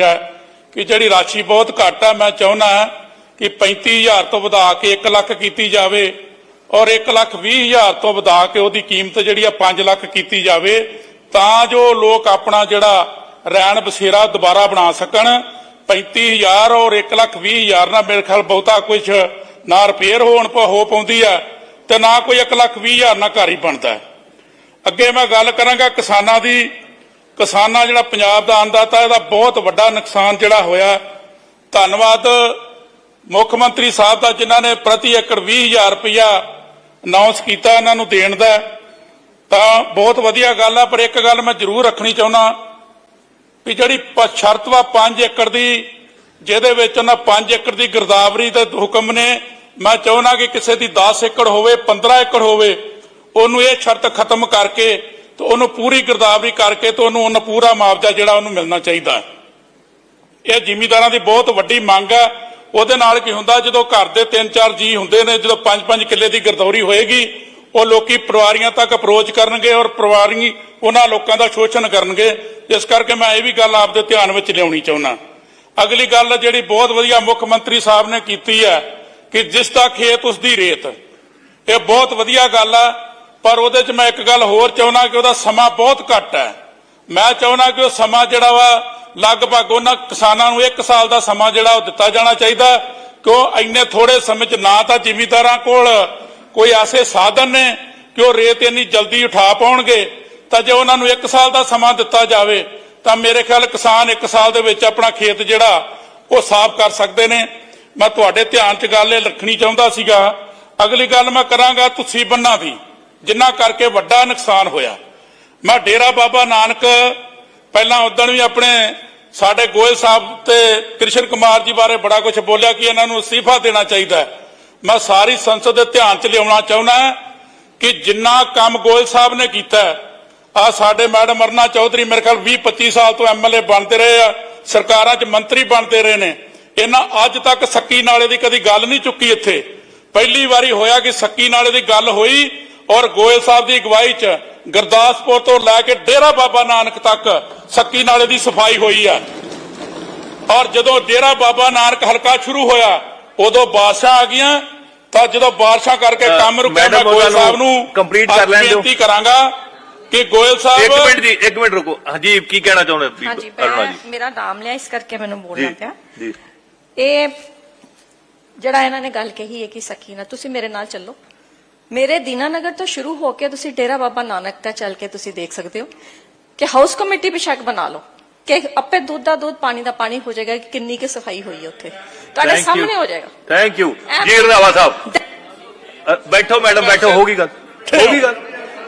ਹੈ ਕਿ ਜਿਹੜੀ ਰਾਸ਼ੀ ਬਹੁਤ ਘੱਟ ਆ, ਮੈਂ ਚਾਹੁੰਦਾ ਕਿ 35000 ਤੋਂ ਵਧਾ ਕੇ 1 ਲੱਖ ਕੀਤੀ ਜਾਵੇ ਔਰ 1 ਲੱਖ 20000 ਤੋਂ ਵਧਾ ਕੇ ਉਹਦੀ ਕੀਮਤ ਜਿਹੜੀ ਆ 5 ਲੱਖ ਕੀਤੀ ਜਾਵੇ ਤਾਂ ਜੋ ਲੋਕ ਆਪਣਾ ਜਿਹੜਾ ਰਹਿਣ ਬਸੇਰਾ ਦੁਬਾਰਾ ਬਣਾ ਸਕਣ। 35000 ਔਰ 1 ਲੱਖ 20000 ਨਾਲ ਮੇਰੇ ਖਿਆਲ ਬਹੁਤਾ ਕੁਝ ਨਾ ਰਿਪੇਅਰ ਹੋਣ ਪ, ਹੋ ਪਾਉਂਦੀ ਆ ਤੇ ਨਾ ਕੋਈ 1 ਲੱਖ 20000 ਨਾਲ ਘਰ ਹੀ ਬਣਦਾ। ਅੱਗੇ ਮੈਂ ਗੱਲ ਕਰਾਂਗਾ ਕਿਸਾਨਾਂ ਦੀ ਕਿਸਾਨਾਂ ਜਿਹੜਾ ਪੰਜਾਬ ਦਾ ਅੰਨਦਾਤਾ ਇਹਦਾ ਬਹੁਤ ਵੱਡਾ ਨੁਕਸਾਨ ਜਿਹੜਾ ਹੋਇਆ। ਧੰਨਵਾਦ ਮੁੱਖ ਮੰਤਰੀ ਸਾਹਿਬ ਦਾ, ਜਿਨ੍ਹਾਂ ਨੇ ਪ੍ਰਤੀ ਏਕੜ 20000 ਰੁਪਇਆ ਅਨਾਉਂਸ ਕੀਤਾ, ਇਹਨਾਂ ਨੂੰ ਦੇਣ ਦਾ। ਤਾਂ ਬਹੁਤ ਵਧੀਆ ਗੱਲ ਆ, ਪਰ ਇੱਕ ਗੱਲ ਮੈਂ ਜ਼ਰੂਰ ਰੱਖਣੀ ਚਾਹੁੰਦਾ ਵੀ ਜਿਹੜੀ ਸ਼ਰਤ ਵਾ 5 ਏਕੜ ਦੀ, ਜਿਹਦੇ ਵਿੱਚ ਉਹਨਾਂ 5 ਏਕੜ ਦੀ ਗਿਰਦਾਵਰੀ ਦੇ ਹੁਕਮ ਨੇ, ਮੈਂ ਚਾਹੁੰਦਾ ਕਿ ਕਿਸੇ ਦੀ 10 ਏਕੜ ਹੋਵੇ 15 ਏਕੜ ਹੋਵੇ, ਉਹਨੂੰ ਇਹ ਸ਼ਰਤ ਖਤਮ ਕਰਕੇ ਤੇ ਉਹਨੂੰ ਪੂਰੀ ਗਿਰਦਾਵਰੀ ਕਰਕੇ ਤੇ ਉਹਨੂੰ ਉਹਨਾਂ ਪੂਰਾ ਮੁਆਵਜ਼ਾ ਜਿਹੜਾ ਉਹਨੂੰ ਮਿਲਣਾ ਚਾਹੀਦਾ ਹੈ। ਇਹ ਜਿਮੀਦਾਰਾਂ ਦੀ ਬਹੁਤ ਵੱਡੀ ਮੰਗ ਹੈ। ਉਹਦੇ ਨਾਲ ਕੀ ਹੁੰਦਾ, ਜਦੋਂ ਘਰ ਦੇ 3-4 ਜੀ ਹੁੰਦੇ ਨੇ, ਜਦੋਂ 5-5 ਕਿੱਲੇ ਦੀ ਗਰਦੌਰੀ ਹੋਏਗੀ, ਉਹ ਲੋਕੀ ਪਰਿਵਾਰੀਆਂ ਤੱਕ ਅਪਰੋਚ ਕਰਨਗੇ ਔਰ ਪਰਿਵਾਰੀ ਉਹਨਾਂ ਲੋਕਾਂ ਦਾ ਸ਼ੋਸ਼ਣ ਕਰਨਗੇ। ਇਸ ਕਰਕੇ ਮੈਂ ਇਹ ਵੀ ਗੱਲ ਆਪਦੇ ਧਿਆਨ ਵਿੱਚ ਲਿਆਉਣੀ ਚਾਹੁੰਦਾ। ਅਗਲੀ ਗੱਲ ਜਿਹੜੀ ਬਹੁਤ ਵਧੀਆ ਮੁੱਖ ਮੰਤਰੀ ਸਾਹਿਬ ਨੇ ਕੀਤੀ ਹੈ ਕਿ ਜਿਸ ਦਾ ਖੇਤ, ਉਸ ਦੀ ਰੇਤ। ਇਹ ਬਹੁਤ ਵਧੀਆ ਗੱਲ ਆ ਪਰ ਉਹਦੇ 'ਚ ਮੈਂ ਇੱਕ ਗੱਲ ਹੋਰ ਚਾਹੁੰਦਾ ਕਿ ਉਹਦਾ ਸਮਾਂ ਬਹੁਤ ਘੱਟ ਹੈ। ਮੈਂ ਚਾਹੁੰਦਾ ਕਿ ਉਹ ਸਮਾਂ ਜਿਹੜਾ ਵਾ, ਲਗਭਗ ਉਹਨਾਂ ਕਿਸਾਨਾਂ ਨੂੰ 1 ਸਾਲ ਦਾ ਸਮਾਂ ਜਿਹੜਾ ਉਹ ਦਿੱਤਾ ਜਾਣਾ ਚਾਹੀਦਾ। ਕਿਉਂ? ਇੰਨੇ ਥੋੜੇ ਸਮੇਂ 'ਚ ਨਾ ਤਾਂ ਜਿਮੀਦਾਰਾਂ ਕੋਲ ਕੋਈ ਐਸੇ ਸਾਧਨ ਨੇ ਕਿ ਉਹ ਰੇਤ ਇੰਨੀ ਜਲਦੀ ਉਠਾ ਪਾਉਣਗੇ। ਤਾਂ ਜੇ ਉਹਨਾਂ ਨੂੰ 1 ਸਾਲ ਦਾ ਸਮਾਂ ਦਿੱਤਾ ਜਾਵੇ, ਤਾਂ ਮੇਰੇ ਖਿਆਲ ਕਿਸਾਨ 1 ਸਾਲ ਦੇ ਵਿੱਚ ਆਪਣਾ ਖੇਤ ਜਿਹੜਾ, ਉਹ ਸਾਫ਼ ਕਰ ਸਕਦੇ ਨੇ। ਮੈਂ ਤੁਹਾਡੇ ਧਿਆਨ 'ਚ ਗੱਲ ਇਹ ਰੱਖਣੀ ਚਾਹੁੰਦਾ ਸੀਗਾ। ਅਗਲੀ ਗੱਲ ਮੈਂ ਕਰਾਂਗਾ ਤੁਸੀਂ ਬੰਨਾ ਦੀ। ਜਿੰਨਾ ਕਰਕੇ ਵੱਡਾ ਨੁਕਸਾਨ ਹੋਇਆ। ਮੈਂ ਡੇਰਾ ਬਾਬਾ ਨਾਨਕ ਪਹਿਲਾਂ ਉਦੋਂ ਵੀ ਆਪਣੇ ਸਾਡੇ ਗੋਇਲ ਸਾਹਿਬ ਤੇ ਕ੍ਰਿਸ਼ਨ ਕੁਮਾਰ ਜੀ ਬਾਰੇ ਬੜਾ ਕੁਝ ਬੋਲਿਆ ਕਿ ਇਹਨਾਂ ਨੂੰ ਅਸਤੀਫਾ ਦੇਣਾ ਚਾਹੀਦਾ ਮੈਂ ਸਾਰੀ ਸੰਸਦ ਦੇ ਧਿਆਨ 'ਚ ਲਿਆਉਣਾ ਚਾਹੁੰਦਾ ਕਿ ਜਿੰਨਾ ਕੰਮ ਗੋਇਲ ਸਾਹਿਬ ਨੇ ਕੀਤਾ ਆ ਸਾਡੇ ਮੈਡਮ ਅਰਨਾ ਚੌਧਰੀ ਮੇਰੇ ਖਿਆਲ 20 25 ਸਾਲ ਤੋਂ ਐਮਐਲਏ ਬਣਦੇ ਰਹੇ ਆ, ਸਰਕਾਰਾਂ 'ਚ ਮੰਤਰੀ ਬਣਦੇ ਰਹੇ ਨੇ। ਇਹਨਾਂ ਅੱਜ ਤੱਕ ਸੱਕੀ ਨਾਲੇ ਦੀ ਕਦੀ ਗੱਲ ਨਹੀਂ ਚੁੱਕੀ ਇੱਥੇ। ਪਹਿਲੀ ਵਾਰੀ ਹੋਇਆ ਕਿ ਸੱਕੀ ਨਾਲੇ ਦੀ ਗੱਲ ਹੋਈ ਔਰ ਗੋਇਲ ਸਾਹਿਬ ਦੀ ਅਗਵਾਈ 'ਚ ਗੁਰਦਾਸਪੁਰ ਤੋਂ ਲੈ ਕੇ ਡੇਰਾ ਬਾਬਾ ਨਾਨਕ ਤੱਕ ਸੱਕੀ ਨਾਲੇ ਦੀ ਸਫ਼ਾਈ ਹੋਈ ਆ। ਔਰ ਜਦੋਂ ਡੇਰਾ ਬਾਬਾ ਨਾਨਕ ਹਲਕਾ ਸ਼ੁਰੂ ਹੋਇਆ ਉਦੋਂ ਬਾਰਿਸ਼ਾਂ ਆ ਗਈਆਂ ਤਾਂ ਜਦੋਂ ਬਾਰਿਸ਼ਾਂ ਕਰਕੇ ਕੰਮ ਰੁਕਿਆ ਮੈਂ ਗੋਇਲ ਸਾਹਿਬ ਨੂੰ complete ਕਰ ਲੈਣ ਦਿਓ। ਬੇਨਤੀ ਕਰਾਂਗਾ ਕਿ ਗੋਇਲ ਇੱਕ ਸਾਹਿਬ ਮਿੰਟ ਜੀ ਇੱਕ ਮਿੰਟ ਰੁਕੋ। ਹਾਂਜੀ ਕੀ ਕਹਿਣਾ ਚਾਹੁੰਦੇ ਹੋ ਹਾਂਜੀ ਅਰੁਣਾ ਮੈਂ ਜੀ। ਮੇਰਾ ਨਾਮ ਲਿਆ ਇਸ ਕਰਕੇ ਮੈਨੂੰ ਬੋਲਣਾ ਪਿਆ। ਜੀ। ਇਹ ਜਿਹੜਾ ਇਹਨਾਂ ਨੇ ਗੱਲ ਕਹੀ ਹੈ ਕਿ ਸਖੀਨਾ ਤੁਸੀਂ ਮੇਰੇ ਨਾਲ ਚੱਲੋ। ਮੇਰੇ ਦੀਨਾਨਗਰ ਤੋਂ ਸ਼ੁਰੂ ਹੋ ਕੇ ਤੁਸੀਂ ਡੇਰਾ ਬਾਬਾ ਨਾਨਕ ਤੱਕ ਚੱਲ ਕੇ ਤੁਸੀਂ ਦੇਖ ਸਕਦੇ ਹੋ ਕਿ ਹਾਊਸ ਕਮੇਟੀ ਬਿਸ਼ੱਕ ਬਣਾ ਲਓ ਕਿ ਆਪੇ ਦੁੱਧ ਦਾ ਦੁੱਧ ਪਾਣੀ ਦਾ ਪਾਣੀ ਹੋ ਜਾਏਗਾ ਕਿ ਕਿੰਨੀ ਕੀ ਸਫ਼ਾਈ ਹੋਈ ਹੈ ਉੱਥੇ। ਤੁਹਾਡੇ ਸਾਹਮਣੇ ਹੋ ਜਾਏਗਾ। ਥੈਂਕ ਯੂ ਜੀ ਰੰਧਾਵਾ ਸਾਹਿਬ। ਬੈਠੋ ਮੈਡਮ ਬੈਠੋ ਹੋ ਗਈ ਗੱਲ। ਹੋ ਗਈ ਗੱਲ।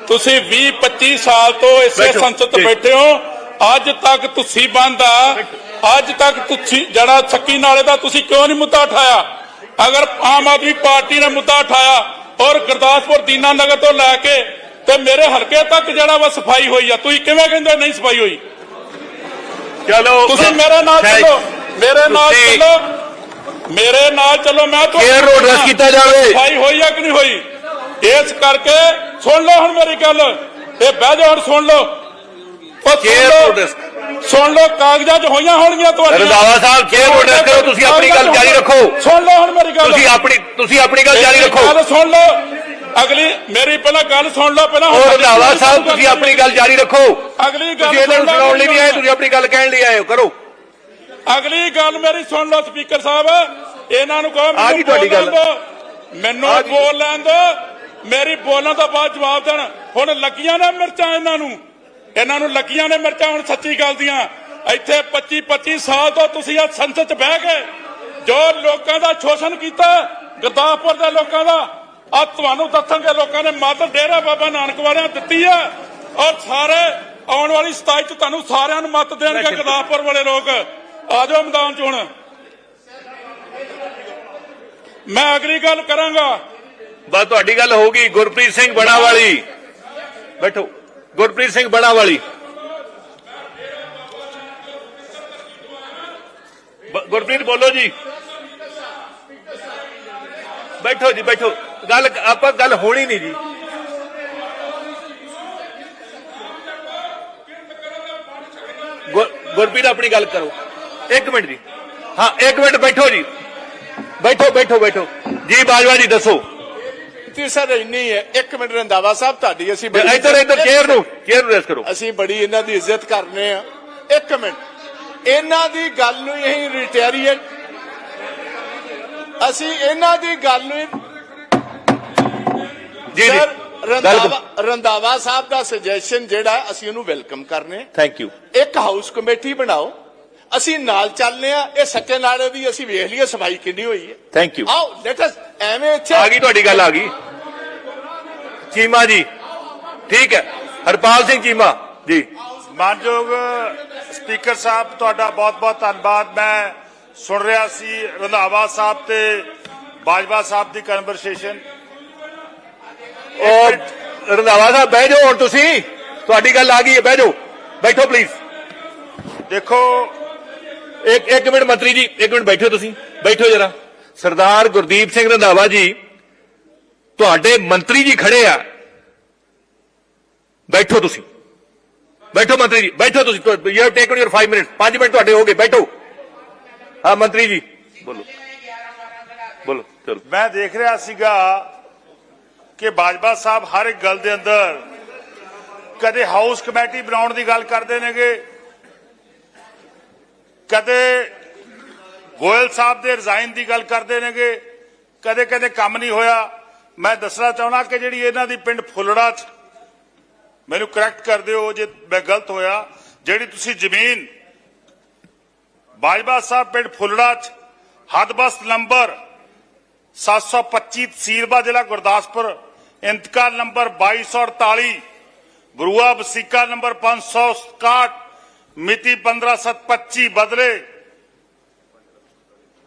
ਤੁਸੀਂ 20 25 ਸਾਲ ਤੋਂ ਇਸੇ ਬੈਠੋ, ਸੰਸਦ। ਬੈਠੇ ਹੋ। ਅੱਜ ਤੱਕ ਤੁਸੀਂ ਬੰਦ ਆ। ਅੱਜ ਤੱਕ ਤੁਸੀਂ ਜਿਹੜਾ ਸੱਕੀ ਨਾਲੇ ਦਾ ਤੁਸੀਂ ਕਿਉਂ ਨਹੀਂ ਮੁੱਦਾ ਉਠਾਇਆ? ਅਗਰ ਆਮ ਆਦਮੀ ਪਾਰਟੀ ਨੇ ਮੁੱਦਾ ਉਠਾਇਆ ਔਰ ਗੁਰਦਾਸਪੁਰ ਦੀਨਾ ਨਗਰ ਤੋਂ ਲੈ ਕੇ ਤੇ ਮੇਰੇ ਹਲਕੇ ਤੱਕ ਜਿਹੜਾ ਵਾ ਸਫ਼ਾਈ ਹੋਈ ਆ। ਤੁਸੀਂ ਕਿਵੇਂ ਕਹਿੰਦੇ ਨਹੀਂ ਸਫ਼ਾਈ ਹੋਈ? ਚਲੋ ਤੁਸੀਂ ਮੇਰੇ ਨਾਲ ਚੱਲੋ ਮੇਰੇ ਨਾਲ ਚੱਲੋ। ਮੇਰੇ ਨਾਲ ਚੱਲੋ ਮੈਂ ਤੁਹਾਨੂੰ Care road ਰਸ ਕੀਤਾ ਜਾਵੇ। ਸਫ਼ਾਈ ਹੋਈ ਆ ਕਿ ਨਹੀਂ ਹੋਈ? ਇਸ ਕਰਕੇ ਸੁਣ ਲਓ ਹੁਣ ਮੇਰੀ ਗੱਲ। ਇਹ ਬਹਿ ਜਾਓ ਹੁਣ ਸੁਣ ਲਓ। ਸੁਣ ਲਓ। ਸੁਣ ਕਾਗਜ਼ਾਂ 'ਚ ਹੋਈਆਂ ਹੋਣਗੀਆਂ ਤੁਹਾਡੀਆਂ। ਰੰਧਾਵਾ ਸਾਹਿਬ, care road ਰਸ ਕਰੋ, ਤੁਸੀਂ ਆਪਣੀ ਗੱਲ ਜਾਰੀ ਰੱਖੋ। ਸੁਣ ਲਓ ਹੁਣ ਮੇਰੀ ਗੱਲ। ਤੁਸੀਂ ਆਪਣੀ ਤੁਸੀਂ ਆਪਣੀ ਗੱਲ ਜਾਰੀ ਰੱਖੋ। ਗੱਲ ਸੁਣ ਲਓ। ਅਗਲੀ ਮੇਰੀ ਪਹਿਲਾਂ ਗੱਲ ਸੁਣ ਲਓ ਪਹਿਲਾਂ ਉਹ ਰੰਧਾਵਾ ਸਾਹਿਬ ਤੁਸੀਂ ਆਪਣੀ ਗੱਲ ਜਾਰੀ ਰੱਖੋ। ਅਗਲੀ ਗੱਲ ਤੁਸੀਂ ਇਹਨਾਂ ਨੂੰ ਸੁਣਾਉਣ ਲਈ ਨਹੀਂ ਆਏ ਤੁਸੀਂ ਆਪਣੀ ਗੱਲ ਕਹਿਣ ਲਈ ਆਏ ਹੋ ਕਰੋ। ਅਗਲੀ ਗੱਲ ਮੇਰੀ ਸੁਣ ਲਓ ਸਪੀਕਰ ਸਾਹਿਬ। ਇਹਨਾਂ ਨੂੰ ਕਹੋ ਮੈਨੂੰ ਤੁਹਾਡੀ ਗੱਲ। ਮੈਨੂੰ। ਬੋਲ ਲੈਣ ਦਿਓ। ਮੇਰੀ ਬੋਲਣ ਤੋਂ ਬਾਅਦ ਜਵਾਬ ਦੇਣ। ਹੁਣ ਲੱਗੀਆਂ ਨੇ ਮਿਰਚਾਂ ਇਹਨਾਂ ਨੂੰ। ਇਹਨਾਂ ਨੂੰ ਲੱਗੀਆਂ ਨੇ ਮਿਰਚਾਂ ਹੁਣ ਸੱਚੀ ਗੱਲ ਦੀਆਂ। ਇੱਥੇ 25 25 ਸਾਲ ਤੋਂ ਤੁਸੀਂ ਆ ਸੰਸਦ 'ਚ ਬਹਿ ਕੇ ਜੋ ਲੋਕਾਂ ਦਾ ਸ਼ੋਸ਼ਣ ਕੀਤਾ ਗੁਰਦਾਸਪੁਰ ਦੇ ਲੋਕਾਂ ਦਾ ਆ ਤੁਹਾਨੂੰ ਦੱਸਣਗੇ ਲੋਕਾਂ ਨੇ ਮੱਤ ਡੇਰਾ ਬਾਬਾ ਨਾਨਕ ਵਾਲਿਆਂ ਦਿੱਤੀ ਆ। ਔਰ ਸਾਰੇ ਆਉਣ ਵਾਲੀ 27 ਚ ਤੁਹਾਨੂੰ ਸਾਰਿਆਂ ਨੂੰ ਮੱਤ ਦੇਣਗੇ ਗੁਰਦਾਸਪੁਰ ਵਾਲੇ ਲੋਕ। ਆ ਜਾਓ ਮੈਦਾਨ 'ਚ ਹੁਣ। ਮੈਂ ਅਗਲੀ ਗੱਲ ਕਰਾਂਗਾ। ਬਸ ਤੁਹਾਡੀ ਗੱਲ ਹੋ ਗਈ ਗੁਰਪ੍ਰੀਤ ਸਿੰਘ ਬਣਾ ਵਾਲੀ ਬੈਠੋ। ਗੁਰਪ੍ਰੀਤ ਸਿੰਘ ਬਣਾ ਵਾਲੀ ਬ- ਗੁਰਪ੍ਰੀਤ ਬੋਲੋ ਜੀ ਬੈਠੋ ਜੀ ਬੈਠੋ ਗੱਲ ਆਪਾਂ ਗੱਲ ਹੋਣੀ ਨਹੀਂ ਜੀ ਗੁਰ- ਗੁਰਪ੍ਰੀਤ ਆਪਣੀ ਗੱਲ ਕਰੋ ਇੱਕ ਮਿੰਟ ਜੀ ਹਾਂ ਇੱਕ ਮਿੰਟ ਬੈਠੋ ਜੀ ਬੈਠੋ ਬੈਠੋ ਬੈਠੋ ਜੀ ਬਾਜਵਾ ਜੀ ਦੱਸੋ ਤੇ ਸਰ ਇੰਨੀ ਹੈ। ਇੱਕ ਮਿੰਟ ਰੰਦਾਵਾ ਸਾਹਿਬ ਤੁਹਾਡੀ ਅਸੀਂ ਬੜੀ ਇੱਧਰ ਇੱਧਰ ਚੇਅਰ ਨੂੰ ਚੇਅਰ ਨੂੰ ਰੈਸ ਕਰੋ। ਅਸੀਂ ਬੜੀ ਇਹਨਾਂ ਦੀ ਇੱਜ਼ਤ ਕਰਨੇ ਆ। ਇੱਕ ਮਿੰਟ। ਇਹਨਾਂ ਦੀ ਗੱਲ ਨੂੰ ਹੀ ਅਸੀਂ ਰਿਟੈਰੀਏਟ ਅਸੀਂ ਇਹਨਾਂ ਦੀ ਗੱਲ ਨੂੰ ਜੀ ਜੀ। ਰੰਦਾਵਾ ਸਾਹਿਬ ਦਾ ਸੁਜੈਸ਼ਨ ਜਿਹੜਾ ਅਸੀਂ ਉਹਨੂੰ ਵੈਲਕਮ ਕਰਨੇ ਥੈਂਕ ਯੂ ਇੱਕ ਹਾਊਸ ਕਮੇਟੀ ਬਣਾਓ। ਅਸੀਂ ਨਾਲ ਚੱਲਨੇ ਆ ਇਹ ਸੱਚੇ ਨਾਲੇ ਦੀ ਅਸੀਂ ਵੇਖ ਲਈਏ ਸਫ਼ਾਈ ਕਿੰਨੀ ਹੋਈ ਹੈ ਥੈਂਕ ਯੂ ਆਓ ਲੈਟ ਅਸ ਐਵੇਂ ਇੱਥੇ ਆ ਗਈ ਤੁਹਾਡੀ ਗੱਲ ਆ ਗਈ ਚੀਮਾ ਜੀ ਠੀਕ ਹੈ ਹਰਪਾਲ ਸਿੰਘ ਚੀਮਾ ਜੀ ਮਾਨਯੋਗ ਸਪੀਕਰ ਸਾਹਿਬ ਤੁਹਾਡਾ ਬਹੁਤ-ਬਹੁਤ ਧੰਨਵਾਦ ਮੈਂ ਸੁਣ ਰਿਹਾ ਸੀ ਰੰਧਾਵਾ ਸਾਹਿਬ ਤੇ ਬਾਜਵਾ ਸਾਹਿਬ ਦੀ ਕਨਵਰਸੇਸ਼ਨ ਉਹ ਰੰਧਾਵਾ ਸਾਹਿਬ ਬਹਿ ਜਾਓ ਹੁਣ ਤੁਸੀਂ ਤੁਹਾਡੀ ਗੱਲ ਆ ਗਈ ਹੈ ਬਹਿ ਜਾਓ ਬੈਠੋ ਪਲੀਜ਼ ਦੇਖੋ ਇੱਕ ਇੱਕ ਮਿੰਟ ਮੰਤਰੀ ਜੀ, ਇੱਕ ਮਿੰਟ ਬੈਠੋ ਤੁਸੀਂ, ਬੈਠੋ ਜਰਾ। ਸਰਦਾਰ ਗੁਰਦੀਪ ਸਿੰਘ ਰੰਧਾਵਾ ਜੀ, ਤੁਹਾਡੇ ਮੰਤਰੀ ਜੀ ਖੜੇ ਆ। ਬੈਠੋ ਤੁਸੀਂ। ਬੈਠੋ ਮੰਤਰੀ ਜੀ, ਬੈਠੋ ਤੁਸੀਂ। You have taken your 5 minute 5 minute ਤੁਹਾਡੇ ਹੋ ਗਏ, ਬੈਠੋ। ਹਾਂ, ਮੰਤਰੀ ਜੀ, ਬੋਲੋ। ਬੋਲੋ, ਚਲੋ। ਮੈਂ ਦੇਖ ਰਿਹਾ ਸੀਗਾ ਕਿ ਬਾਜਵਾ ਸਾਹਿਬ ਹਰ ਇੱਕ ਗੱਲ ਦੇ ਅੰਦਰ ਕਦੇ ਹਾਊਸ ਕਮੇਟੀ ਬਣਾਉਣ ਦੀ ਗੱਲ ਕਰਦੇ ਨੇਗੇ। ਕਦੇ ਗੋਇਲ ਸਾਹਿਬ ਦੇ ਰਿਜ਼ਾਈਨ ਦੀ ਗੱਲ ਕਰਦੇ ਨੇਗੇ, ਕਦੇ ਕਦੇ ਕੰਮ ਨਹੀਂ ਹੋਇਆ। ਮੈਂ ਦੱਸਣਾ ਚਾਹੁੰਦਾ ਕਿ ਜਿਹੜੀ ਇਹਨਾਂ ਦੀ ਪਿੰਡ ਫੁੱਲੜਾ ਚ, ਮੈਨੂੰ ਕਰੈਕਟ ਕਰ ਦਿਓ ਜੇ ਮੈਂ ਗਲਤ ਹੋਇਆ। ਜਿਹੜੀ ਤੁਸੀਂ ਜ਼ਮੀਨ, ਬਾਜਵਾ ਸਾਹਿਬ ਪਿੰਡ ਫੁੱਲੜਾ ਚ, ਹਦਬਸਤ ਨੰਬਰ 725 ਤਹਿਸੀਲਬਾ ਜ਼ਿਲ੍ਹਾ ਗੁਰਦਾਸਪੁਰ, ਇੰਤਕਾਲ ਨੰਬਰ 2248 ਬਰੂਆ ਵਸੀਕਾ ਨੰਬਰ 561 ਮਿਤੀ 15725 ਬਦਲੇ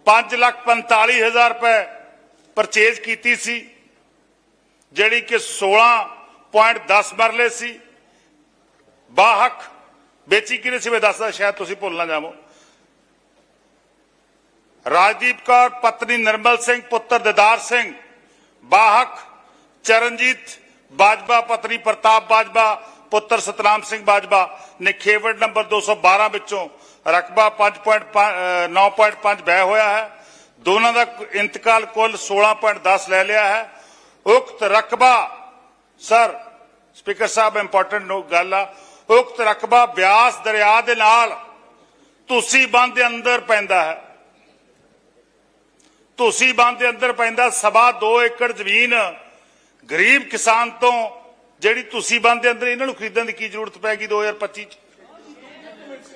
545000 ਰੁਪਏ ਪਰਚੇਜ ਕੀਤੀ ਸੀ ਜਿਹੜੀ ਕਿ 16.10 ਮਰਲੇ ਸੀ ਬਾਹਕ ਵੇਚੀ ਕਿਨੇ ਸੀ ਮੈਂ ਦੱਸਦਾ ਸ਼ਾਇਦ ਤੁਸੀਂ ਭੁੱਲ ਨਾ ਜਾਵੋ ਰਾਜਦੀਪ ਕੌਰ ਪਤਨੀ ਨਿਰਮਲ ਸਿੰਘ ਪੁੱਤਰ ਦਿਦਾਰ ਸਿੰਘ ਬਾਹਕ ਚਰਨਜੀਤ ਬਾਜਵਾ ਪਤਨੀ ਪ੍ਰਤਾਪ ਬਾਜਵਾ ਪੁੱਤਰ ਸਤਨਾਮ ਸਿੰਘ ਬਾਜਵਾ ਨੇ ਖੇਵੜ ਨੰਬਰ 212 ਵਿੱਚੋਂ ਰਕਬਾ 5.9.5 ਬਹਿ ਹੋਇਆ ਹੈ। ਦੋਨਾਂ ਦਾ ਇੰਤਕਾਲ ਕੁੱਲ 16.10 ਲੈ ਲਿਆ ਹੈ। ਉਕਤ ਰਕਬਾ, ਸਰ, ਸਪੀਕਰ ਸਾਹਿਬ ਇੰਪੋਰਟੈਂਟ ਨੋ ਗੱਲ ਆ। ਉਕਤ ਰਕਬਾ ਬਿਆਸ ਦਰਿਆ ਦੇ ਨਾਲ ਤੁਸੀਂ ਬੰਦ ਦੇ ਅੰਦਰ ਪੈਂਦਾ ਹੈ। ਤੁਸੀਂ ਬੰਦ ਦੇ ਅੰਦਰ ਪੈਂਦਾ, ਸਵਾ 2 ਏਕੜ ਜ਼ਮੀਨ ਗਰੀਬ ਕਿਸਾਨ ਤੋਂ ਜਿਹੜੀ ਤੁਸੀਂ ਬੰਦ ਦੇ ਅੰਦਰ ਇਹਨਾਂ ਨੂੰ ਖਰੀਦਣ ਦੀ ਕੀ ਜ਼ਰੂਰਤ ਪੈ ਗਈ 2025 ਚ?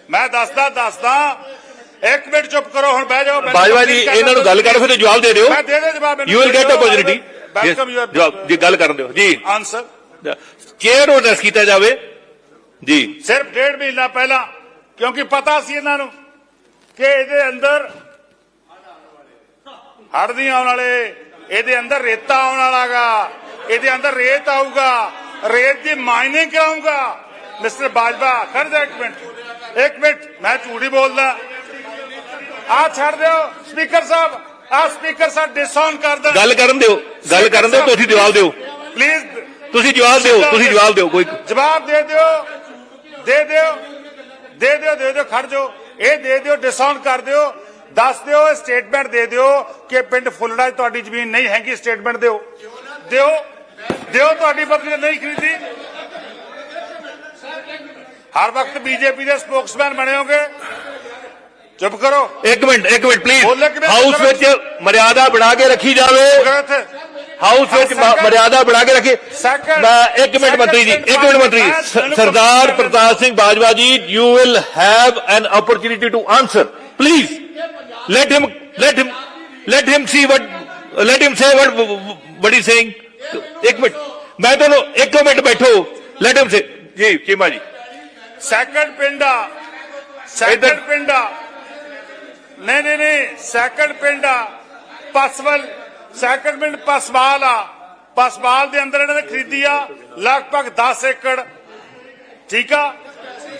ਮੈਂ ਦੱਸਦਾ ਦੱਸਦਾ। ਇੱਕ ਮਿੰਟ ਚੁੱਪ ਕਰੋ ਹੁਣ ਬਹਿ ਜਾਓ। ਬਾਜਵਾ ਜੀ ਇਹਨਾਂ ਨੂੰ ਗੱਲ ਕਰੋ ਫਿਰ ਜਵਾਬ ਦੇ ਦਿਓ। ਮੈਂ ਦੇ ਦੇ ਜਵਾਬ you will get opportunity welcome your ਜਵਾਬ ਜੀ ਗੱਲ ਕਰਨ ਦਿਓ। ਜੀ। ਆਨਸਰ ਚੇਅਰ ਐਡਰੈਸ ਕੀਤਾ ਜਾਵੇ। ਜੀ। ਸਿਰਫ ਡੇਢ ਮਹੀਨਾ ਪਹਿਲਾਂ ਕਿਉਂਕਿ ਪਤਾ ਸੀ ਇਹਨਾਂ ਨੂੰ ਕਿ ਇਹਦੇ ਅੰਦਰ ਹੜ੍ਹ ਨਹੀਂ ਆਉਣ ਵਾਲੇ ਇਹਦੇ ਅੰਦਰ ਰੇਤਾ ਆਉਣ ਵਾਲਾਗਾ ਇਹਦੇ ਅੰਦਰ ਰੇਤ ਆਊਗਾ। ਰੇਤ ਦੀ ਮਾਈਨਿੰਗ ਕਰਾਊਗਾ ਮਿਸਟਰ ਬਾਜਵਾ ਖੜ ਜਾ ਇੱਕ ਮਿੰਟ ਇੱਕ ਮਿੰਟ ਮੈਂ ਝੂਠੀ ਬੋਲਦਾ ਆ ਛੱਡ ਦਿਓ ਸਪੀਕਰ ਸਾਹਿਬ ਆ ਸਪੀਕਰ ਸਾਹਿਬ ਡਿਸਆਨ ਕਰ ਦੇਣ ਗੱਲ ਕਰਨ ਦਿਓ ਗੱਲ ਕਰਨ ਦਿਓ ਤੁਸੀਂ ਜਵਾਬ ਦਿਓ ਪਲੀਜ਼ ਤੁਸੀਂ ਜਵਾਬ ਦਿਓ ਤੁਸੀਂ ਜਵਾਬ ਦਿਓ ਕੋਈ ਜਵਾਬ ਦੇ ਦਿਓ ਦੇ ਦਿਓ ਦੇ ਦਿਓ ਦੇ ਦਿਓ ਖੜ ਜਾਓ ਇਹ ਦੇ ਦਿਓ ਡਿਸਕਾਊਂਟ ਕਰ ਦਿਓ ਦੱਸ ਦਿਓ ਸਟੇਟਮੈਂਟ ਦੇ ਦਿਓ ਕਿ ਪਿੰਡ ਫੁੱਲੜਾ 'ਚ ਤੁਹਾਡੀ ਜ਼ਮੀਨ ਨਹੀਂ ਹੈਗੀ ਸਟੇਟਮੈਂਟ ਦਿਓ ਦਿਓ जो थी पत्नी ने नहीं खरीदी हर वक्त बीजेपी के स्पोक्समैन बने होंगे। चुप करो। एक मिनट एक मिनट प्लीज़ हाउस में मर्यादा बढ़ा के रखी जाए हाउस में मर्यादा बढ़ा के रखी मैं एक मिनट मंत्री जी एक मिनट मंत्री Sardar Partap Singh Bajwa ji you will have an opportunity to answer please let him let him let him see what let him say what बड़ी सिंह ਇੱਕ ਮਿੰਟ ਮੈਂ ਤੁਹਾਨੂੰ ਇੱਕ ਮਿੰਟ ਬੈਠੋ ਲੈਟ ਹਿਮ ਸੇ ਜੀ ਚੀਮਾ ਜੀ ਸੈਕੰਡ ਪਿੰਡਾ ਸੈਕੰਡ ਇੱਧਰ- ਪਿੰਡਾ ਨਹੀਂ ਨਹੀਂ ਨਹੀਂ ਸੈਕੰਡ ਪਿੰਡਾ ਪਸਵਲ ਸੈਕੰਡ ਪਿੰਡ ਪਸਵਾਲ ਆ ਪਸਵਾਲ ਦੇ ਅੰਦਰ ਇਹਨਾਂ ਨੇ ਖਰੀਦੀ ਆ ਲਗਭਗ 10 ਏਕੜ ਠੀਕ ਆ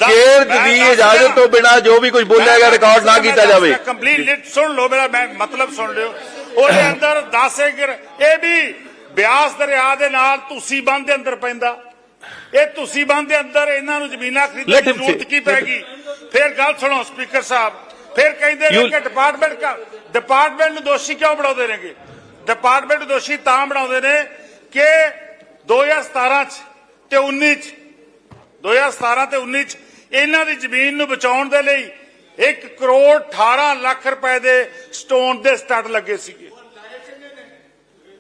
ਕੇਰ ਦੀ ਇਜਾਜ਼ਤ ਤੋਂ ਬਿਨਾ ਜੋ ਵੀ ਕੁਝ ਬੋਲਿਆ ਗਿਆ ਰਿਕਾਰਡ ਨਾ ਕੀਤਾ ਜਾਵੇ ਕੰਪਲੀਟ ਲਿਟ ਸੁਣ ਲਓ ਮੇਰਾ ਮੈਂ ਮਤਲਬ ਸੁਣ ਲਿਓ ਉਹਦੇ ਅੰਦਰ 10 ਏਕੜ ਇਹ ਵੀ ਬਿਆਸ ਦਰਿਆ ਦੇ ਨਾਲ ਤੁਸੀਂ ਬੰਦ ਦੇ ਅੰਦਰ ਪੈਂਦਾ। ਇਹ ਤੁਸੀਂ ਬੰਦ ਦੇ ਅੰਦਰ ਇਹਨਾਂ ਨੂੰ ਜ਼ਮੀਨਾਂ ਖਰੀਦਣ ਦੀ ਜ਼ਰੂਰਤ. ਕੀ ਪੈਗੀ ਫਿਰ ਗੱਲ ਸੁਣੋ ਸਪੀਕਰ ਸਾਹਿਬ। ਫਿਰ ਕਹਿੰਦੇ ਨੇ ਕਿ ਡਿਪਾਰਟਮੈਂਟ ਕਾ ਡਿਪਾਰਟਮੈਂਟ ਨੂੰ ਦੋਸ਼ੀ ਕਿਉਂ ਬਣਾਉਂਦੇ ਨੇਗੇ? ਡਿਪਾਰਟਮੈਂਟ ਨੂੰ ਦੋਸ਼ੀ ਤਾਂ ਬਣਾਉਂਦੇ ਨੇ ਕਿ 2017 ਚ ਤੇ 19 ਚ 2017 ਤੇ 19 ਚ ਇਹਨਾਂ ਦੀ ਜ਼ਮੀਨ ਨੂੰ ਬਚਾਉਣ ਦੇ ਲਈ 1 ਕਰੋੜ 18 ਲੱਖ ਰੁਪਏ ਦੇ ਸਟੋਨ ਦੇ ਸਟੱਡ ਲੱਗੇ ਸੀਗੇ।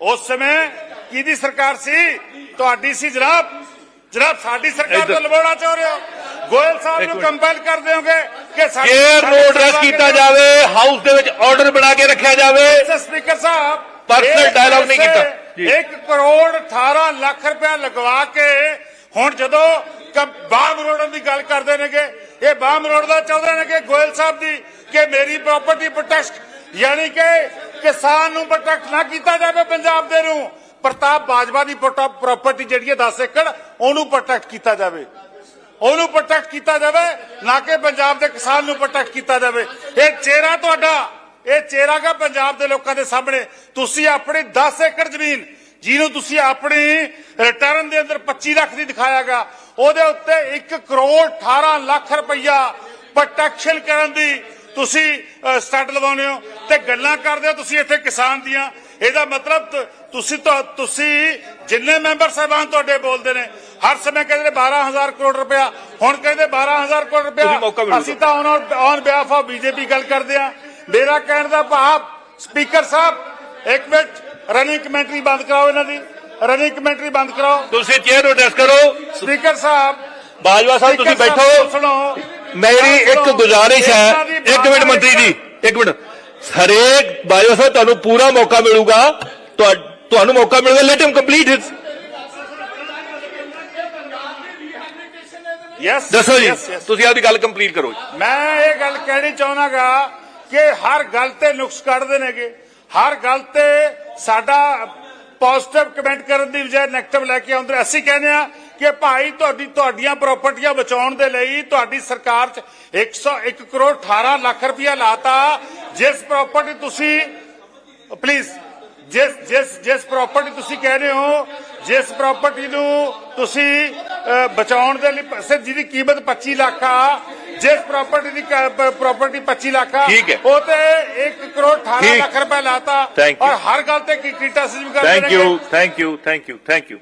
ਉਸ ਸਮੇਂ ਕਿਹਦੀ ਸਰਕਾਰ ਸੀ ਤੁਹਾਡੀ ਸੀ ਜਨਾਬ ਜਨਾਬ ਸਾਡੀ ਸਰਕਾਰ। ਤੋਂ ਲਵਾਉਣਾ ਚਾਹ ਰਹੇ ਹੋ ਗੋਇਲ ਸਾਹਿਬ ਨੂੰ। ਕੰਪੈਲ ਕਰ ਦਿਓਗੇ ਕਿ ਸਾਡੀ ਐਡਰੈਸ ਸਾਡੀ ਕੀਤਾ ਜਾਵੇ ਹਾਊਸ ਦੇ ਵਿੱਚ ਆਰਡਰ ਬਣਾ ਕੇ ਰੱਖਿਆ ਜਾਵੇ ਸਪੀਕਰ ਸਾਹਿਬ ਇਹ dialogue ਨਹੀਂ ਕੀਤਾ। ਜੀ। 1 ਕਰੋੜ 18 ਲੱਖ ਰੁਪਇਆ ਲਗਵਾ ਕੇ ਹੁਣ ਜਦੋਂ ਬਾਮ ਰੋਡਨ ਦੀ ਗੱਲ ਕਰਦੇ ਨੇਗੇ ਇਹ ਬਾਮ ਰੋਡ ਦਾ ਚਾਹੁੰਦੇ ਨੇ ਕਿ ਗੋਇਲ ਸਾਹਿਬ ਦੀ ਕਿ ਮੇਰੀ ਪ੍ਰਾਪਰਟੀ ਪ੍ਰੋਟੈਕਟ ਯਾਨੀ ਕਿ ਕਿਸਾਨ ਨੂੰ ਪ੍ਰੋਟੈਕਟ ਨਾ ਕੀਤਾ ਜਾਵੇ ਪੰਜਾਬ ਦੇ ਨੂੰ ਪ੍ਰਤਾਪ ਬਾਜਵਾ ਦੀ ਪ੍ਰਾਪਰਟੀ ਜਿਹੜੀ ਹੈ 10 ਏਕੜ, ਉਹਨੂੰ ਪ੍ਰੋਟੈਕਟ ਕੀਤਾ ਜਾਵੇ। ਉਹਨੂੰ ਪ੍ਰੋਟੈਕਟ ਕੀਤਾ ਜਾਵੇ, ਨਾ ਕਿ ਪੰਜਾਬ ਦੇ ਕਿਸਾਨ ਨੂੰ ਪ੍ਰੋਟੈਕਟ ਕੀਤਾ ਜਾਵੇ। ਇਹ ਚਿਹਰਾ ਤੁਹਾਡਾ, ਇਹ ਚਿਹਰਾ ਗਾ ਪੰਜਾਬ ਦੇ ਲੋਕਾਂ ਦੇ ਸਾਹਮਣੇ। ਤੁਸੀਂ ਆਪਣੀ 10 ਏਕੜ ਜ਼ਮੀਨ, ਜਿਹਨੂੰ ਤੁਸੀਂ ਆਪਣੀ ਰਿਟਰਨ ਦੇ ਅੰਦਰ 25 ਲੱਖ ਦੀ ਦਿਖਾਇਆਗਾ, ਉਹਦੇ ਉੱਤੇ 1 ਕਰੋੜ 18 ਲੱਖ ਰੁਪਈਆ ਪ੍ਰੋਟੈਕਸ਼ਨ ਕਰਨ ਦੀ ਤੁਸੀਂ ਸਟੱਡ ਲਵਾਉਂਦੇ ਹੋ ਤੇ ਗੱਲਾਂ ਕਰਦੇ ਹੋ ਤੁਸੀਂ ਇੱਥੇ ਕਿਸਾਨ ਦੀਆਂ। ਇਹਦਾ ਮਤਲਬ ਤੁਸੀਂ ਤਾਂ ਤੁਸੀਂ ਜਿੰਨੇ ਮੈਂਬਰ ਸਾਹਿਬਾਨ ਤੁਹਾਡੇ ਬੋਲਦੇ ਨੇ ਹਰ ਸਮੇਂ ਕਹਿੰਦੇ ਨੇ 12000 ਕਰੋੜ ਰੁਪਇਆ ਹੁਣ ਕਹਿੰਦੇ 12000 ਕਰੋੜ ਰੁਪਇਆ। ਅਸੀਂ ਤਾਂ ਔਨ ਬਿਹਾਫ ਆਫ ਬੀਜੇਪੀ ਗੱਲ ਕਰਦੇ ਆ ਮੇਰਾ ਕਹਿਣ ਦਾ ਭਾਵ ਸਪੀਕਰ ਸਾਹਿਬ ਇੱਕ ਮਿੰਟ ਰਨਿੰਗ ਕਮੈਂਟਰੀ ਬੰਦ ਕਰਾਓ ਇਹਨਾਂ ਦੀ ਰਨਿੰਗ ਕਮੈਂਟਰੀ ਬੰਦ ਕਰਾਓ। ਤੁਸੀਂ ਚੇਅਰ ਨੂੰ ਐਡਰੈਸ ਕਰੋ। ਸਪੀਕਰ ਸਾਹਿਬ ਬਾਜਵਾ ਸਾਹਿਬ ਤੁਸੀਂ ਬੈਠੋ। ਸੁਣੋ। ਮੇਰੀ ਇੱਕ। ਗੁਜ਼ਾਰਿਸ਼ ਹੈ। ਇੱਕ ਮਿੰਟ ਮੰਤਰੀ ਜੀ ਇੱਕ ਮਿੰਟ। ਹਰੇਕ ਬਾਜਵਾ ਸਾਹਿਬ ਤੁਹਾਨੂੰ ਪੂਰਾ ਮੌਕਾ ਮਿਲੂਗਾ। ਤੁਹਾ- ਤੁਹਾਨੂੰ ਮੌਕਾ ਮਿਲੂਗਾ let him complete his yes ਦੱਸੋ ਜੀ. ਤੁਸੀਂ ਆਪਦੀ ਗੱਲ ਕੰਪਲੀਟ ਕਰੋ। ਮੈਂ ਇਹ ਗੱਲ ਕਹਿਣੀ ਚਾਹਨਾਗਾ ਕਿ ਹਰ ਗੱਲ ਤੇ ਨੁਕਸ ਕੱਢਦੇ ਨੇਗੇ ਹਰ ਗੱਲ ਤੇ ਸਾਡਾ ਪੋਜ਼ਿਟਿਵ ਕਮੈਂਟ ਕਰਨ ਦੀ ਬਜਾਏ ਨੈਗੇਟਿਵ ਲੈ ਕੇ ਆਉਂਦੇ ਅਸੀਂ ਕਹਿੰਦੇ ਆ ਕਿ ਭਾਈ ਤੁਹਾਡੀ ਤੁਹਾਡੀਆਂ ਪ੍ਰਾਪਰਟੀਆਂ ਬਚਾਉਣ ਦੇ ਲਈ ਤੁਹਾਡੀ ਸਰਕਾਰ 'ਚ 101 ਕਰੋੜ 18 ਲੱਖ ਰੁਪਇਆ ਲਾਤਾ ਜਿਸ ਪ੍ਰਾਪਰਟੀ ਤੁਸੀਂ ਪਲੀਜ਼ ਜਿਸ ਜਿਸ ਜਿਸ ਪ੍ਰਾਪਰਟੀ ਤੁਸੀਂ ਕਹਿ ਰਹੇ ਹੋ ਜਿਸ ਪ੍ਰਾਪਰਟੀ ਨੂੰ ਤੁਸੀਂ ਬਚਾਉਣ ਦੇ ਲਈ ਸਿਰ ਜਿਹਦੀ ਕੀਮਤ 25 ਲੱਖ ਆ ਜਿਸ ਪ੍ਰਾਪਰਟੀ ਦੀ ਪ੍ਰਾਪਰਟੀ 25 ਲੱਖ ਆ। ਉਹ ਤੇ 1 ਕਰੋੜ 18 ਠੀਕ। ਲੱਖ ਰੁਪਏ ਲਾਤਾ. ਔਰ ਹਰ ਗੱਲ ਤੇ ਕ੍ਰਿਟਿਸਿਜ਼ਮ ਕਰਦੇ thank you thank you thank you thank you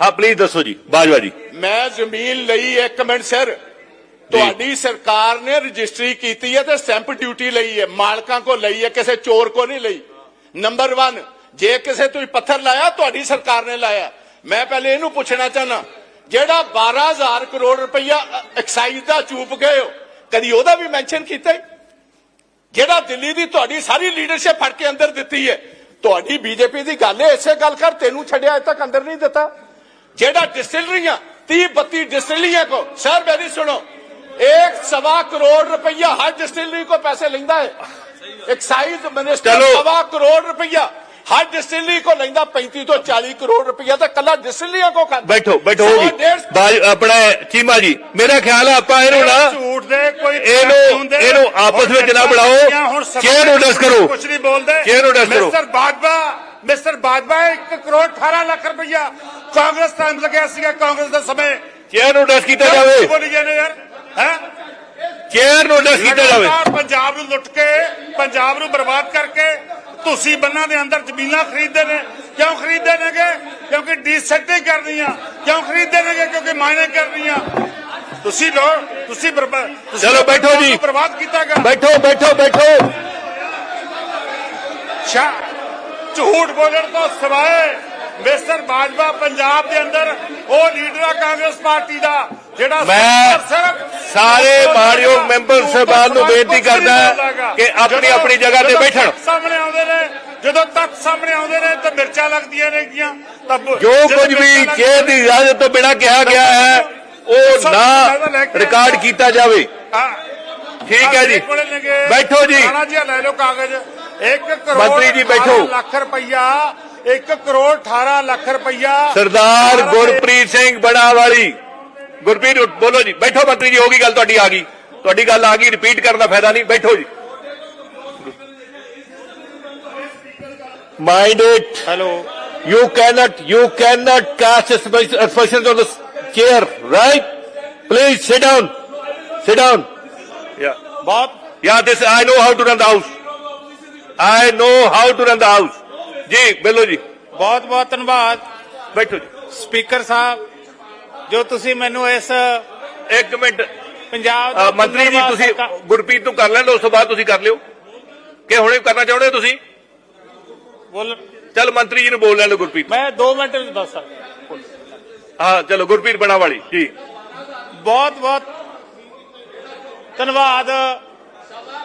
ਹਾਂ ਪਲੀਜ਼ ਦੱਸੋ ਜੀ ਬਾਜਵਾ ਜੀ। ਮੈਂ ਜ਼ਮੀਨ ਲਈ ਇੱਕ ਮਿੰਟ ਸਰ ਤੁਹਾਡੀ ਸਰਕਾਰ ਨੇ ਰਜਿਸਟਰੀ ਕੀਤੀ ਹੈ ਤੇ ਸਟੈਂਪ ਡਿਊਟੀ ਲਈ ਹੈ ਮਾਲਕਾਂ ਕੋ ਲਈ ਹੈ ਕਿਸੇ ਚੋਰ ਕੋ ਨਹੀਂ ਲਈ। ਨੰਬਰ 1 ਜੇ ਕਿਸੇ ਤੁਸੀਂ ਪੱਥਰ ਲਾਇਆ, ਤੁਹਾਡੀ ਸਰਕਾਰ ਨੇ ਲਾਇਆ। ਮੈਂ ਪਹਿਲੇ ਇਹਨੂੰ ਪੁੱਛਣਾ ਚਾਹਨਾ ਜਿਹੜਾ 12000 ਕਰੋੜ ਰੁਪਈਆ ਐਕਸਾਈਜ਼ ਦਾ ਚੂਪ ਗਏ ਹੋ, ਕਦੀ ਉਹਦਾ ਵੀ ਮੈਂਸ਼ਨ ਕੀਤਾ ਜਿਹੜਾ ਦਿੱਲੀ ਦੀ ਤੁਹਾਡੀ ਸਾਰੀ ਲੀਡਰਸ਼ਿਪ ਫੜ ਕੇ ਅੰਦਰ ਦਿੱਤੀ ਹੈ, ਤੁਹਾਡੀ ਬੀਜੇਪੀ ਦੀ ਗੱਲ ਹੈ, ਇਸੇ ਗੱਲ ਕਰ ਤੈਨੂੰ ਛੱਡਿਆ ਅਜੇ ਤੱਕ ਅੰਦਰ ਨਹੀਂ ਦਿੱਤਾ। ਜਿਹੜਾ ਡਿਸਟਿਲਰੀਆਂ 30 32 ਡਿਸਟਿਲਰੀਆਂ ਕੋ ਸਰ ਮੇਰੀ ਸੁਣੋ 1 ਸਵਾ ਕਰੋੜ ਰੁਪਈਆ ਹਰ ਡਿਸਟਿਲਰੀ ਕੋ ਪੈਸੇ ਲੈਂਦਾ ਹੈ। ਐਕਸਾਈਜ਼ ਮਿਨਿਸਟਰ ਸਵਾ ਕਰੋੜ ਰੁਪਈਆ। ਹਰ ਡਿਸਟਿਲਰੀ ਕੋ ਲੈਂਦਾ 35 ਤੋਂ 40 ਕਰੋੜ ਰੁਪਈਆ ਤੇ ਕੱਲਾ ਡਿਸਟਿਲਰੀਆਂ ਕੋ ਖਾਂਦਾ। ਬੈਠੋ ਬੈਠੋ ਜੀ। ਆਪਣਾ ਚੀਮਾ ਜੀ। ਮੇਰਾ ਖਿਆਲ ਆ ਆਪਾਂ ਇਹਨੂੰ ਨਾ ਝੂਠ ਦੇ ਕੋਈ ਇਹਨੂੰ ਇਹਨੂੰ ਆਪਸ ਵਿੱਚ ਨਾ ਬਣਾਓ। ਚੇਅਰ ਨੋਟਿਸ ਕਰੋ? ਕੁਝ ਨਹੀਂ ਬੋਲਦੇ। ਚੇਅਰ ਨੋਟਿਸ ਕਰੋ? ਮਿਸਟਰ ਬਾਜਵਾ ਮਿਸਟਰ ਬਾਜਵਾ 1 ਕਰੋੜ 18 ਲੱਖ ਰੁਪਈਆ ਕਾਂਗਰਸ ਟਾਈਮ ਲੱਗਿਆ ਸੀਗਾ ਕਾਂਗਰਸ ਦੇ ਸਮੇਂ। ਚੇਅਰ ਨੋਟਿਸ ਕੀਤਾ ਜਾਵੇ? ਬੋਲੀ ਜਾਂਦੇ ਯਾਰ? ਹੈ? ਚੇਅਰ ਨੂੰ ਡਸ ਕੀਤਾ ਜਾਵੇ। ਪੰਜਾਬ ਨੂੰ ਲੁੱਟ ਕੇ ਪੰਜਾਬ ਨੂੰ ਬਰਬਾਦ ਕਰਕੇ ਤੁਸੀਂ ਬੰਨਾਂ ਦੇ ਅੰਦਰ ਜ਼ਮੀਨਾਂ ਖਰੀਦਦੇ ਨੇ। ਕਿਉਂ ਖਰੀਦਦੇ ਨੇਗੇ? ਕਿਉਂਕਿ ਡੀਸੈਟਿੰਗ ਕਰਨੀਆਂ ਕਿਉਂ ਖਰੀਦਦੇ ਨੇਗੇ? ਕਿਉਂਕਿ ਮਾਇਨੇ ਕਰਨੀਆਂ ਤੁਸੀਂ ਲੋ ਤੁਸੀਂ ਬਰਬਾਦ ਚਲੋ ਬੈਠੋ ਜੀ। ਬਰਬਾਦ ਕੀਤਾਗਾ। ਬੈਠੋ ਬੈਠੋ ਬੈਠੋ। ਝੂਠ ਬੋਲਣ ਤੋਂ ਸਿਵਾਏ ਮਿਸਟਰ ਬਾਜਵਾ ਪੰਜਾਬ ਦੇ ਅੰਦਰ ਉਹ ਲੀਡਰ ਆ ਕਾਂਗਰਸ ਪਾਰਟੀ ਦਾ ਜਿਹੜਾ ਮੈਂ ਸਾਰੇ ਬੋਲਦਾ, ਮੈਂਬਰ ਸਾਹਿਬਾਨ ਨੂੰ ਬੇਨਤੀ ਕਰਦਾ। ਕਿ ਆਪਣੀ- ਆਪਣੀ ਜਗ੍ਹਾ ਤੇ ਬੈਠਣ। ਸਾਹਮਣੇ ਆਉਂਦੇ ਨੇ ਜਦੋਂ ਤੱਥ ਸਾਹਮਣੇ ਆਉਂਦੇ ਨੇ ਤਾਂ ਮਿਰਚਾਂ ਲੱਗਦੀਆਂ ਨੇਗੀਆਂ ਜੋ ਕੁਝ ਵੀ ਚੇਅਰ ਦੀ ਇਜਾਜ਼ਤ ਤੋਂ ਬਿਨਾਂ ਕਿਹਾ ਗਿਆ ਹੈ ਉਹ ਨਾ ਰਿਕਾਰਡ ਕੀਤਾ ਜਾਵੇ ਠੀਕ ਹੈ ਜੀ। ਬੈਠੋ ਜੀ ਜੀ ਲੈ ਲਓ ਕਾਗਜ਼ 1 ਕਰੋੜ ਮੰਤਰੀ ਜੀ ਬੈਠੋ। 18 ਲੱਖ ਰੁਪਈਆ 1 ਕਰੋੜ 18 ਲੱਖ ਰੁਪਈਆ ਸਰਦਾਰ ਸਾਰਾ ਗੁਰਪ੍ਰੀਤ ਸਿੰਘ ਬੜਾ ਵਾਲੀ ਗੁਰਪ੍ਰੀਤ ਬੋਲੋ ਜੀ ਬੈਠੋ ਮੰਤਰੀ ਜੀ ਹੋ ਗਈ ਗੱਲ ਤੁਹਾਡੀ ਆ ਗਈ ਤੁਹਾਡੀ ਗੱਲ ਆ ਗਈ ਰਿਪੀਟ ਕਰਨ ਦਾ ਫਾਇਦਾ ਨਹੀਂ ਬੈਠੋ ਜੀ mind it hello you cannot you cannot cast aspersions on the chair right please sit down sit down yeah ਬਹੁਤ Yeah, this I know how to run the house. I know how to run the house. ਜੀ ਬੋਲੋ ਜੀ। ਬਹੁਤ ਬਹੁਤ ਧੰਨਵਾਦ। ਬੈਠੋ ਜੀ। Speaker ਸਾਹਿਬ ਜੋ ਤੁਸੀਂ ਮੈਨੂੰ ਇਸ ਇੱਕ ਮਿੰਟ। ਪੰਜਾਬ ਅ, ਮੰਤਰੀ ਜੀ ਤੁਸੀਂ ਗੁਰਪ੍ਰੀਤ ਨੂੰ ਕਰ ਲੈਣ ਉਸ ਤੋਂ ਬਾਅਦ ਤੁਸੀਂ ਕਰ ਲਿਓ। ਕਿ ਹੁਣੇ ਕਰਨਾ ਚਾਹੁੰਦੇ ਹੋ ਤੁਸੀਂ? ਬੋਲ। ਚਲ ਮੰਤਰੀ ਜੀ ਨੂੰ ਬੋਲ ਲੈਣ ਦਿਓ ਗੁਰਪ੍ਰੀਤ। ਮੈਂ 2 ਮਿੰਟ ਵਿੱਚ ਦੱਸ ਸਕਦਾ। ਹਾਂ ਚਲੋ ਗੁਰਪ੍ਰੀਤ ਬਣਾ ਵਾਲੀ ਜੀ। ਬਹੁਤ ਬਹੁਤ ਧੰਨਵਾਦ।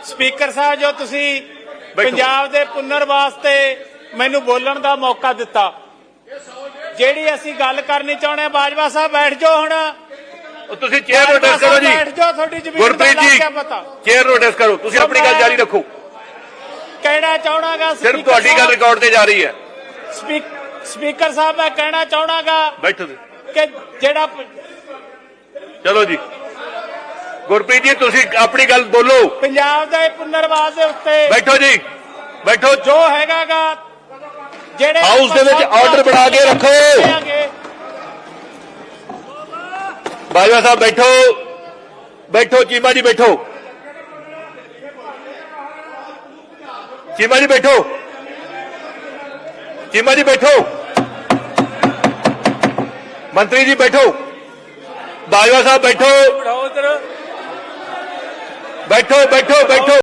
ਸਪੀਕਰ ਸਾਹਿਬ ਜੋ ਤੁਸੀਂ ਪੰਜਾਬ ਦੇ ਪੁਨਰਵਾਸ ਤੇ ਮੈਨੂੰ ਬੋਲਣ ਦਾ ਮੌਕਾ ਦਿੱਤਾ। ਜਿਹੜੀ ਅਸੀਂ ਗੱਲ ਕਰਨੀ ਚਾਹੁੰਦੇ ਹਾਂ ਬਾਜਵਾ ਸਾਹਿਬ ਬੈਠ ਜਾਓ ਹੁਣ। ਉਹ ਤੁਸੀਂ ਚੇਅਰ ਨੋਟਿਸ ਕਰੋ ਜੀ। ਬੈਠ ਜਾਓ ਤੁਹਾਡੀ ਜ਼ਮੀਨ ਦਾ ਲੱਗ ਗਿਆ ਪਤਾ। ਚੇਅਰ ਨੋਟਿਸ ਕਰੋ। ਤੁਸੀਂ ਆਪਣੀ ਗੱਲ ਜਾਰੀ ਰੱਖੋ। ਕਹਿਣਾ ਚਾਹਣਾਗਾ ਸਿਰਫ ਤੁਹਾਡੀ ਗੱਲ ਰਿਕਾਰਡ ਤੇ ਜਾ ਰਹੀ ਹੈ। ਸਪੀਕਰ ਸਾਹਿਬ ਮੈਂ ਕਹਿਣਾ ਚਾਹਣਾਗਾ ਬੈਠੋ। ਕਿ ਜਿਹੜਾ ਚਲੋ ਜੀ। ਗੁਰਪ੍ਰੀਤ ਜੀ ਤੁਸੀਂ ਆਪਣੀ ਗੱਲ ਬੋਲੋ। ਪੰਜਾਬ ਦੇ ਪੁਨਰਵਾਸ ਦੇ ਉੱਤੇ ਬੈਠੋ ਜੀ। ਬੈਠੋ। ਜੋ ਹੈਗਾਗਾ ਹਾਊਸ ਦੇ ਵਿੱਚ ਆਰਡਰ ਬਣਾ ਕੇ ਰੱਖੋ। ਦੇਾਂਗੇ, ਬਾਜਵਾ ਸਾਹਿਬ ਬੈਠੋ ਬੈਠੋ ਚੀਮਾ ਜੀ ਬੈਠੋ ਚੀਮਾ ਜੀ ਬੈਠੋ ਚੀਮਾ ਜੀ ਬੈਠੋ ਮੰਤਰੀ ਜੀ ਬੈਠੋ ਬਾਜਵਾ ਸਾਹਿਬ ਬੈਠੋ ਉਧਰ ਬੈਠੋ ਬੈਠੋ ਬੈਠੋ